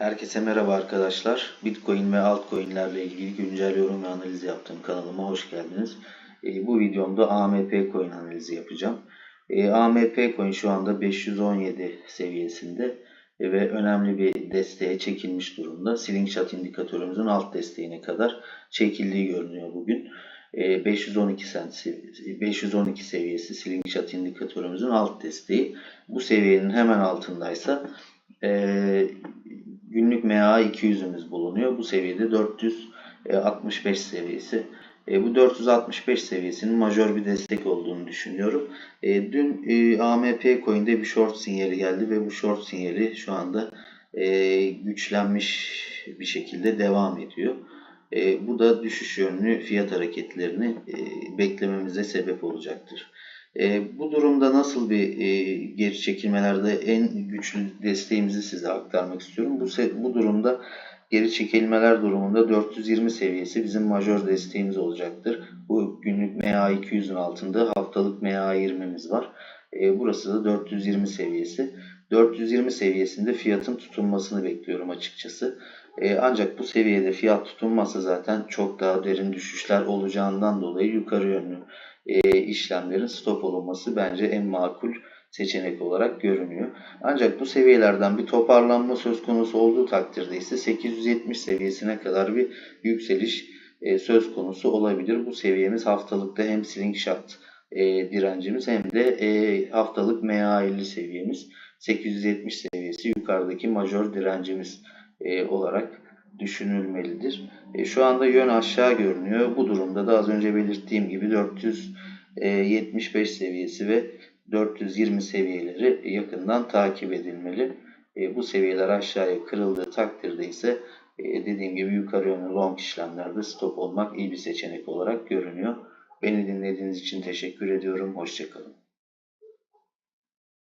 Herkese merhaba arkadaşlar. Bitcoin ve altcoin'lerle ilgili güncel yorum ve analiz yaptığım kanalıma hoş geldiniz. E, bu videomda AMP coin analizi yapacağım. E, AMP coin şu anda 517 seviyesinde e, ve önemli bir desteğe çekilmiş durumda. Slingshot indikatörümüzün alt desteğine kadar çekildiği görünüyor bugün. E, 512 cent 512 seviyesi Slingshot indikatörümüzün alt desteği. Bu seviyenin hemen altındaysa e, günlük MA 200'ümüz bulunuyor. Bu seviyede 465 seviyesi. E, bu 465 seviyesinin majör bir destek olduğunu düşünüyorum. E, dün e, AMP coin'de bir short sinyali geldi ve bu short sinyali şu anda e, güçlenmiş bir şekilde devam ediyor. E, bu da düşüş yönlü fiyat hareketlerini e, beklememize sebep olacaktır. E, bu durumda nasıl bir e, geri çekilmelerde en güçlü desteğimizi size aktarmak istiyorum. Bu, bu durumda geri çekilmeler durumunda 420 seviyesi bizim majör desteğimiz olacaktır. Bu günlük MA200'ün altında haftalık MA20'miz var. E, burası da 420 seviyesi. 420 seviyesinde fiyatın tutunmasını bekliyorum açıkçası. E, ancak bu seviyede fiyat tutunmasa zaten çok daha derin düşüşler olacağından dolayı yukarı yönlü e, işlemlerin stop olunması bence en makul seçenek olarak görünüyor. Ancak bu seviyelerden bir toparlanma söz konusu olduğu takdirde ise 870 seviyesine kadar bir yükseliş e, söz konusu olabilir. Bu seviyemiz haftalıkta hem slingshot e, direncimiz hem de e, haftalık MA50 seviyemiz 870 seviyesi yukarıdaki majör direncimiz e, olarak düşünülmelidir. E, şu anda yön aşağı görünüyor. Bu durumda da az önce belirttiğim gibi 475 seviyesi ve 420 seviyeleri yakından takip edilmeli. E, bu seviyeler aşağıya kırıldığı takdirde ise e, dediğim gibi yukarı yönlü long işlemlerde stop olmak iyi bir seçenek olarak görünüyor. Beni dinlediğiniz için teşekkür ediyorum. Hoşçakalın.